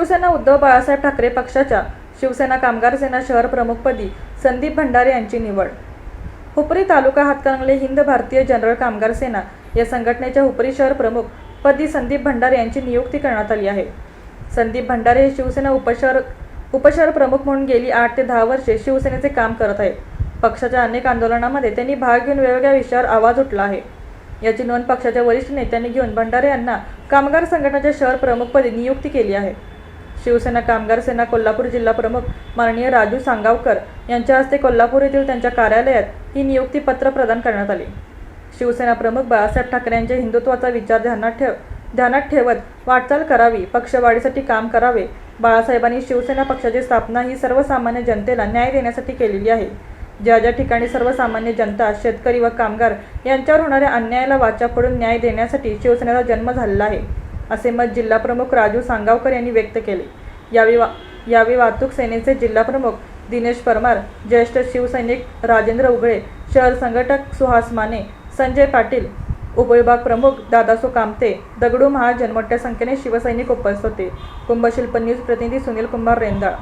शिवसेना उद्धव बाळासाहेब ठाकरे पक्षाच्या शिवसेना कामगार सेना शहर प्रमुखपदी संदीप भंडारे यांची निवड. हुपरी तालुका हातकणंगले हिंद भारतीय जनरल कामगार सेना या संघटनेच्या हुपरी शहर प्रमुख पदी संदीप भंडारे यांची नियुक्ती करण्यात आली आहे. संदीप भंडारे हे शिवसेना उपशहर उपशहर प्रमुख म्हणून गेली आठ ते दहा वर्षे शिवसेनेचे काम करत आहेत. पक्षाच्या अनेक आंदोलनामध्ये त्यांनी भाग घेऊन वेगवेगळ्या विषयावर आवाज उठला आहे. याची नोंद पक्षाच्या वरिष्ठ नेत्यांनी घेऊन भंडारे यांना कामगार संघटनेच्या शहर प्रमुखपदी नियुक्ती केली आहे. शिवसेना कामगार सेना कोल्हापूर जिल्हा प्रमुख माननीय राजू सांगावकर यांच्या हस्ते कोल्हापूर येथील त्यांच्या कार्यालयात ही नियुक्ती पत्र प्रदान करण्यात आले. शिवसेना प्रमुख बाळासाहेब ठाकरे यांच्या हिंदुत्वाचा विचार ध्यानात ठेव ध्यानात ठेवत वाटचाल करावी पक्षवाढीसाठी काम करावे बाळासाहेबांनी शिवसेना पक्षाची स्थापना ही सर्वसामान्य जनतेला न्याय देण्यासाठी केलेली आहे. ज्या ज्या ठिकाणी सर्वसामान्य जनता शेतकरी व कामगार यांच्यावर होणाऱ्या अन्यायाला वाचा फोडून न्याय देण्यासाठी शिवसेनेचा जन्म झालेला आहे. असे मत जिल्हाप्रमुख राजू सांगावकर यांनी व्यक्त केले. यावेळी वा यावेळी वाहतूक सेनेचे जिल्हाप्रमुख दिनेश परमार ज्येष्ठ शिवसैनिक राजेंद्र उघळे शहर संघटक सुहास माने संजय पाटील उपविभाग प्रमुख दादासो कामते दगडू महाजन मोठ्या संख्येने शिवसैनिक उपस्थित होते. कुंभशिल्प न्यूज प्रतिनिधी सुनील कुंभार रेंदाळ.